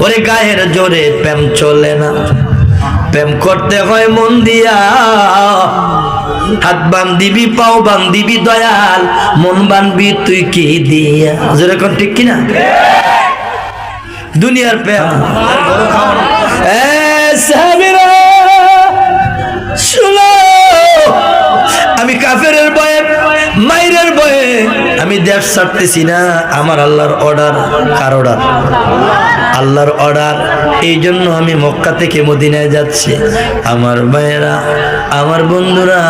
ওরে গায়ের জোরে প্রেম চলে না। প্রেম করতে হয় মন দিয়া। হাত বান্ধিবি, পাও বান্ধিবি দয়াল, মন বানবি তুই কি দিয়া। যেরকম ঠিক কিনা? দুনিয়ার প্রেম। দেশ ছাড়তেছি না, আমার আল্লাহর অর্ডার কার অর্ডার আল্লাহর অর্ডার এই জন্য আমি মক্কা থেকে মদিনায় যাচ্ছি। আমার ভাইয়েরা, আমার বন্ধুরা,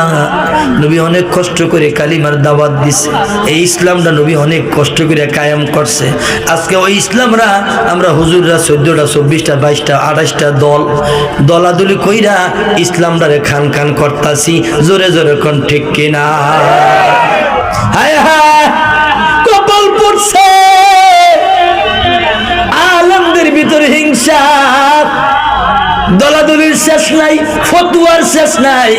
নবী অনেক কষ্ট করে কালিমার দাওয়াত দিছে। এই ইসলামটা নবী অনেক কষ্ট করে কায়েম করছে। আজকে ওই ইসলামরা, আমরা হুজুররা চোদ্দটা, চব্বিশটা, বাইশটা, আঠাশটা দল, দলাদলি কইরা ইসলামটারে খান খান করতাছি। জোরে জোরে কোন ঠিক কিনা? হায় হায়! শেষ নাই, ফতুয়ার শেষ নাই।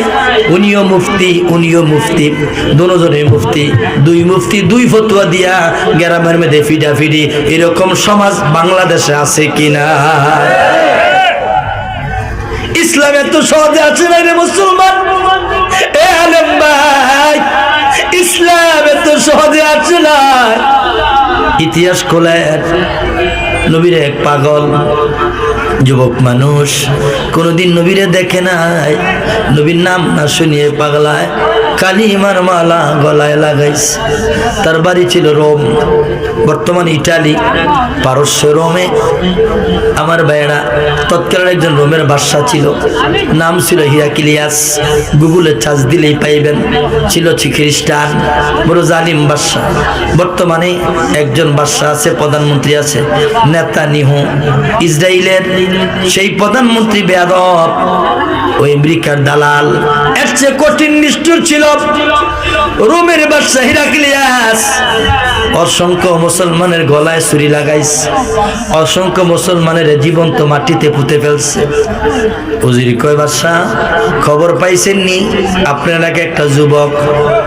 উনিও মুফতি উনিও মুফতি, দুজনে মুফতি, দুই মুফতি, দুই ফতুয়া দিয়া গ্রামের মধ্যে ফিডা ফিডি এরকম সমাজ বাংলাদেশে আছে কিনা ইসলাম এত সহজে আছে না রে মুসলমান? এ আলেম ভাই, ইসলাম এত সহজে আছে না। ইতিহাস খোলেন, নবীর এক পাগল যুবক মানুষ কোনোদিন নবীরে দেখে নাই। নবীর নাম না শুনিয়ে পাগলায়। কালিমার মালা গলায় লাগাইছে। তার বাড়ি ছিল রোম, বর্তমান ইটালি, পারস্য রোমে। আমার ভাইয়েরা, তৎকালীন একজন রোমের বাদশা ছিল। নাম ছিল হিরাকিলিয়াস গুগলে চার্জ দিলেই পাইবেন। ছিল খ্রিস্টান, বড় জালিম বাদশা বর্তমানে একজন বাদশা আছে, প্রধানমন্ত্রী আছে নেতা নিহু ইসরায়েলের সেই প্রধানমন্ত্রী বেয়াদব, ওই আমেরিকার দালাল। এর চেয়ে কঠিন নিষ্ঠুর ছিল রোমের বাদশা হিরাকিলিয়াস। অসংখ্য মুসলমানের গলায় ছুরি লাগাইছে। অসংখ্য মুসলমানের জীবন্ত মাটিতে পুঁতে ফেলছে। উজির কয় বাদশা খবর পাইছেন নি? আপনার এলাকায় একটা যুবক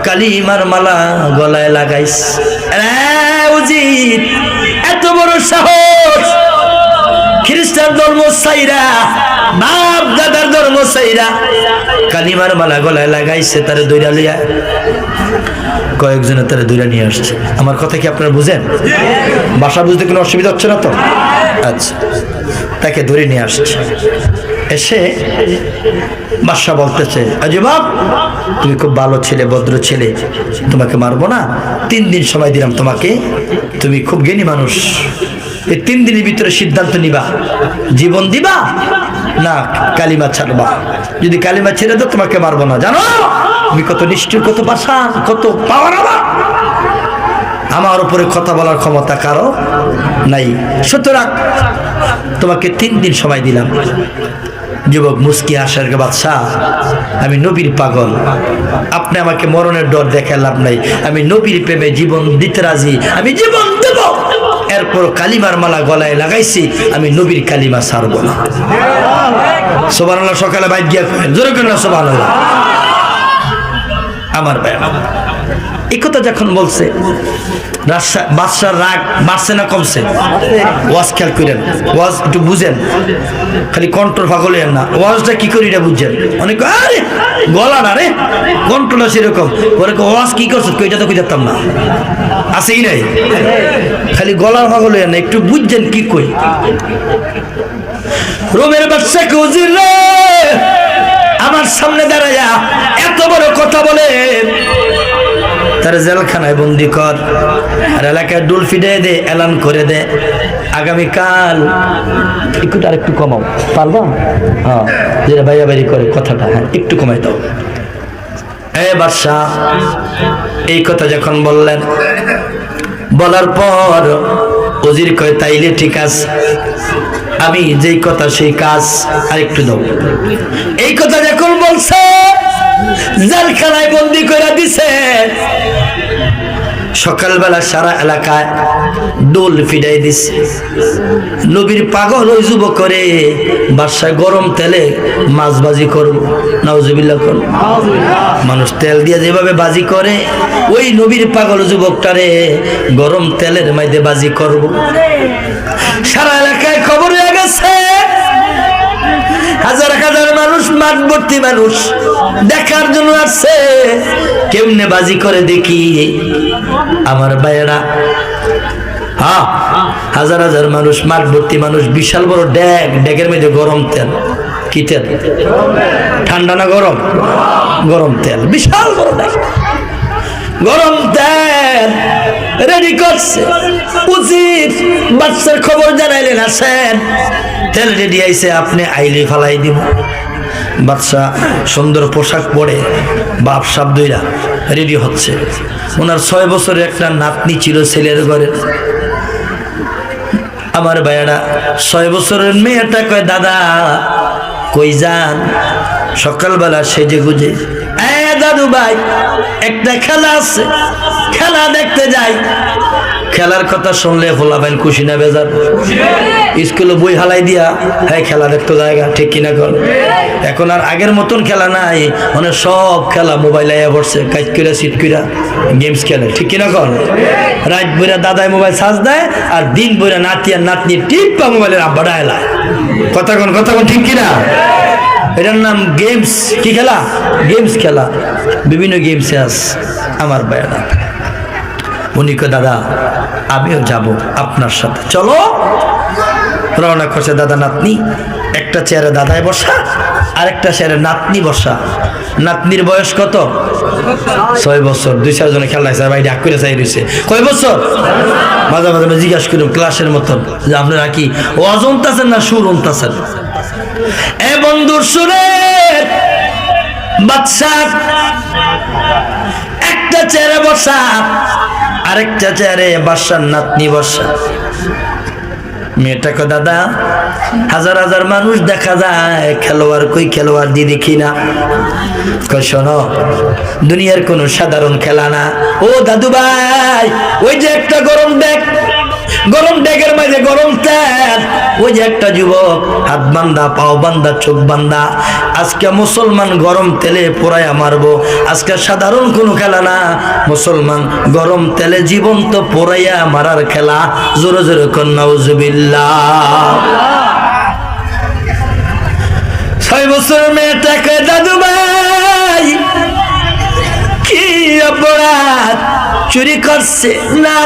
কালিমার মালা গলায় উজির এত বড় সাহস! খ্রিস্টান ধর্ম সাইরা বাপ ধর্ম সাইরা। কালিমার মালা গলায় লাগাইছে, তারে দৈরা লিয়া কয়েকজনে তারা দূরে নিয়ে আসছে। আমার কথা কি আপনারা বুঝেন? বাসা বুঝতে কোনো অসুবিধা হচ্ছে না তো? আচ্ছা তাকে ধরে নিয়ে আসছে। এসে বাদশা বলতেছে বাপ, তুমি খুব ভালো ছেলে, ভদ্র ছেলে, তোমাকে মারবো না? তিন দিন সময় দিলাম তোমাকে। তুমি খুব জ্ঞানী মানুষ। এই তিন দিনের ভিতরে সিদ্ধান্ত নিবা। জীবন দিবা না কালিমা ছাড়বা। যদি কালিমা ছেড়ে দাও, তোমাকে মারবো না। জানো? তুমি কত নিষ্ঠুর, কত বাসা কত পাওয়ার আমার আমার উপরে কথা বলার ক্ষমতা কারও নাই। সুতরাং তোমাকে তিন দিন সময় দিলাম। যুবক মুস্কি আসার বাদশাহ, আমি নবীর পাগল। আপনি আমাকে মরণের ডর দেখে লাভ নাই। আমি নবীর প্রেমে জীবন দিতে রাজি। আমি জীবন এরপর কালিমার মালা গলায় লাগাইছি, আমি নবীর কালিমা ছাড়ব না। সোবান সকালে বাইক গিয়া করেন জোরে করেন না সোবান আমার ভাই এই কথা যখন বলছে বাদশার রাগ বাড়ছে না কমছে? ওয়াজ খেয়াল করেন, ওয়াজ একটু বুঝেন। খালি কন্ট্রোল ফাগলে না। ওয়াজটা কি করি এটা বুঝছেন অনেক গলা না রে? কন্ট্রোল সেরকম। কয়, ওয়াজ কি করছ এটা তো কই যেতাম না। আছেই নাই। খালি গলার ফাগলে না একটু বুঝছেন কি কই। রোমের বাচ্চা কুজির আমার সামনে দাঁড়ায়া এত বড় কথা বলে। তার জেলখানায় বন্দি কর। আর এলাকায় ডুল ফিডে দে এলান করে দে। আগামীকাল। একটু আর একটু কমাও। পারবা? হ্যাঁ। যেটা বাইয়া বাইরি করে কথাটা হ্যাঁ একটু কমাই দাও। বাদশাহ এই কথা যখন বললেন, বলার পর উজির কয়, তাইলে ঠিক আছে। আমি যেই কথা সেই কাজ আর একটু দাও। এই কথা যখন বলছে, জেলখানায় বন্দি করে দিছে। সকালবেলা সারা এলাকায় ডোল ফিডাই দিছে। নবীর পাগল ওই যুব করে বাসায় গরম তেলে মাছ বাজি করব, নাউজুবিল্লাহ করব মানুষ তেল দিয়ে যেভাবে বাজি করে, ওই নবীর পাগল যুবকটারে গরম তেলের মাইদে বাজি করব। সারা এলাকা মাঠ ভর্তি মানুষ দেখার জন্য আসছে। কেমনে বাজি করে দেখি? আমার ভাইয়েরা হ্যাঁ হাজার হাজার মানুষ মাঠ মানুষ, বিশাল বড় ড্যাগ, ড্যাগের মধ্যে গরম তেল। কি তেল? ঠান্ডা না গরম? গরম তেল। বিশাল বড় ড্যাগ। গরম তেল। রেডি করছে। উচিত বাচ্চার খবর জানাইলেন আসেন তেল রেডি আইছে, আপনি আইলে ফালাই দিব। বাচ্চা সুন্দর পোশাক পরে বাপ সাপ দইরা রেডি হচ্ছে। ওনার ছয় বছরের একটা নাতনি ছিল ছেলের ঘরে। আমার ভাইয়ারা, ছয় বছরের মেয়েটা কয়, দাদা, কই যান? সকালবেলা সেজে গুজে দাদু ভাই, একটা খেলা আছে, খেলা দেখতে যাই। খেলার কথা শুনলে ফোলাবেন খুশি না বেজার। স্কুলে বই হালাই দিয়া হ্যাঁ খেলা দেখতে জায়গা, ঠিক কিনা কর? এখন আর আগের মতন খেলা নাই মানে সব খেলা মোবাইল আইয়া পড়ছে, কাজ কইরা সিট কইরা গেমস খেলে, ঠিক কিনা কর? রাত বইরা দাদাই মোবাইল সাজ দেয়, আর দিন বইরা নাতি আর নাতনি টিপা মোবাইলের আব্বাটা এলায় কথা কোন ঠিক কিনা? এটার নাম গেমস কি খেলা? গেমস খেলা। বিভিন্ন গেমসে আস আমার বায়না উনি দাদা, আমিও যাব আপনার সাথে। চলো। রওনা করছে দাদা নাতনি, একটা চেয়ারে দাদায় বসা, আরেকটা চেয়ারে নাতনি বসা। নাতনির বয়স কত? ছয় বছর। দুই চারজনে খেলা আছে ভাই ডাক করে চাই রয়েছে কয় বছর? মাঝে মাঝে জিজ্ঞাসা করুন ক্লাসের মতন। যে আপনারা কি অজন্তাছেন না সুর অন্তাছেন? এ বন্ধুর সুরে বাচ্চা একটা চেয়ারে বসা, আরেকটা চেয়ারে বাসার নাতনি বসা। মেয়েটাকে দাদা, হাজার হাজার মানুষ দেখা যায়, খেলোয়াড় কই খেলোয়াড় দিয়ে দেখি না। শোনো, দুনিয়ার কোনো সাধারণ খেলা না। ও দাদু ভাই ওই যে একটা গরম দেখ গরম ডেকের মাঝে গরম তেল। ওই যে একটা যুবক, হাত বান্দা, পাও বান্দা, চোখ বান্দা। আজকে মুসলমান গরম তেলে পোড়াইয়া মারবো। আজকে সাধারণ কোনো খেলা না। মুসলমান গরম তেলে জীবন্ত পোড়াইয়া মারার খেলা। জোরে জোরে কন্যা ছয় বছর মেয়েটাকে দাদু ভাই কি অপরাধ? চুরি করছে। না,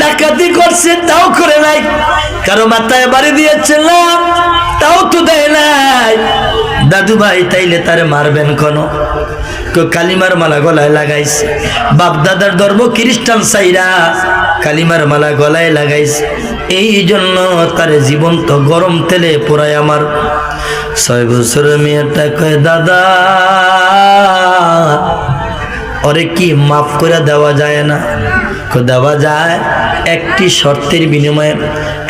ডাকাতি করছে, তাও করে নাই। কারও মাথায় বাড়ি দিয়েছে, না, তাও তো দেয় নাই। দাদু ভাই, তাইলে তারে মারবেন কোন? কালিমার মালা গলায় লাগাইছে। বাপ দাদার ধর্ম খ্রিস্টান সাইরা কালিমার মালা গলায় লাগাইছে। এই জন্য তার জীবন তো গরম তেলে পোড়ায় আমার। ছয় বছরের মেয়েটা কয় দাদা ওরে কি মাফ করে দেওয়া যায় না? দেওয়া যায়, একটি শর্তের বিনিময়ে,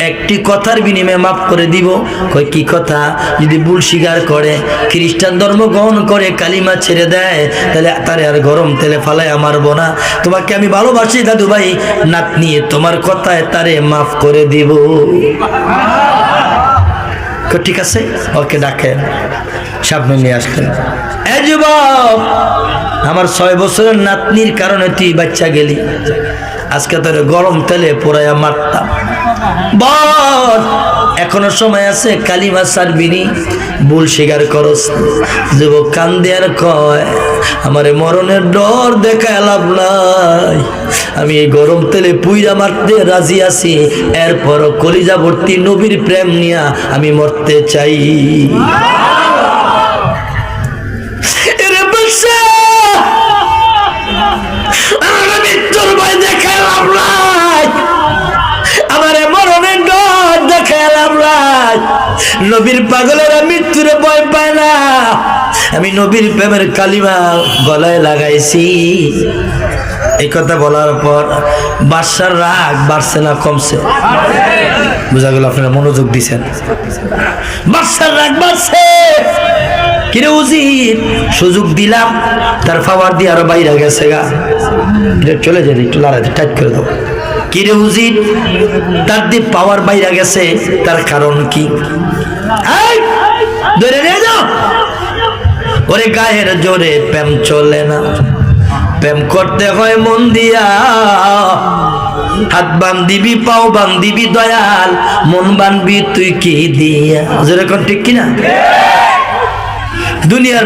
একটি কথার বিনিময়ে মাফ করে দিব। কই কি কথা? যদি ভুল স্বীকার করে, খ্রিস্টান ধর্ম গ্রহণ করে কালিমা ছেড়ে দেয়, তাহলে তারে আর গরম তেলে ফালায় মারবো না। তোমাকে আমি ভালোবাসি দাদু ভাই, নাতনি, তোমার কথায় তারে মাফ করে দিব। ঠিক আছে? ওকে ডাকেন। সামনে নিয়ে আসলেন। আমার ছয় বছরের নাতনির কারণে তুই বাচ্চা গেলি। আজকে তোর গরম তেলে পোড়াইয়া মারতাম। বল, এখনও সময় আছে কালিমা সারবিনি, ভুল স্বীকার করস। যুবক কান্দে আর কয়, আমার মরণের ডর দেখা লাভ নাই। আমি এই গরম তেলে পুইরা মারতে রাজি আছি এরপর কলিজা ভর্তি নবীর প্রেম নিয়া আমি মরতে চাই। এরে বাচ্চা মৃত্যুর ভয় দেখালাম নাই আমার মরণের ডর দেখালাম নাই নবীর পাগলেরা মৃত্যুর ভয় পায় না আমি নবীর প্রেমের কালিমা গলায় লাগাইছি এই কথা বলার পর বাদশার রাগ বাড়ছে না কমছে বোঝা গেল আপনারা মনোযোগ দিছেন বাদশার রাগ বাড়ছে কিরে উজির সুযোগ দিলাম, তার ফাওয়ার দিয়ে আরও বাইরে গেছে গা। চলে যাবে একটু লড়াইতে টাইট করে দাও। কিরে উজির তার দিয়ে পাওয়ার বাইরে গেছে, তার কারণ কি? ধরে নিয়ে যাও। ওরে গায়ের জোরে প্রেম চলে না। প্রেম করতে হয় মন দিয়া। হাত বান্দিবি পাও বান্দিবি দয়াল, মন বানবি তুই কি দিয়া? যেরকম ঠিক কিনা? দুনিয়ার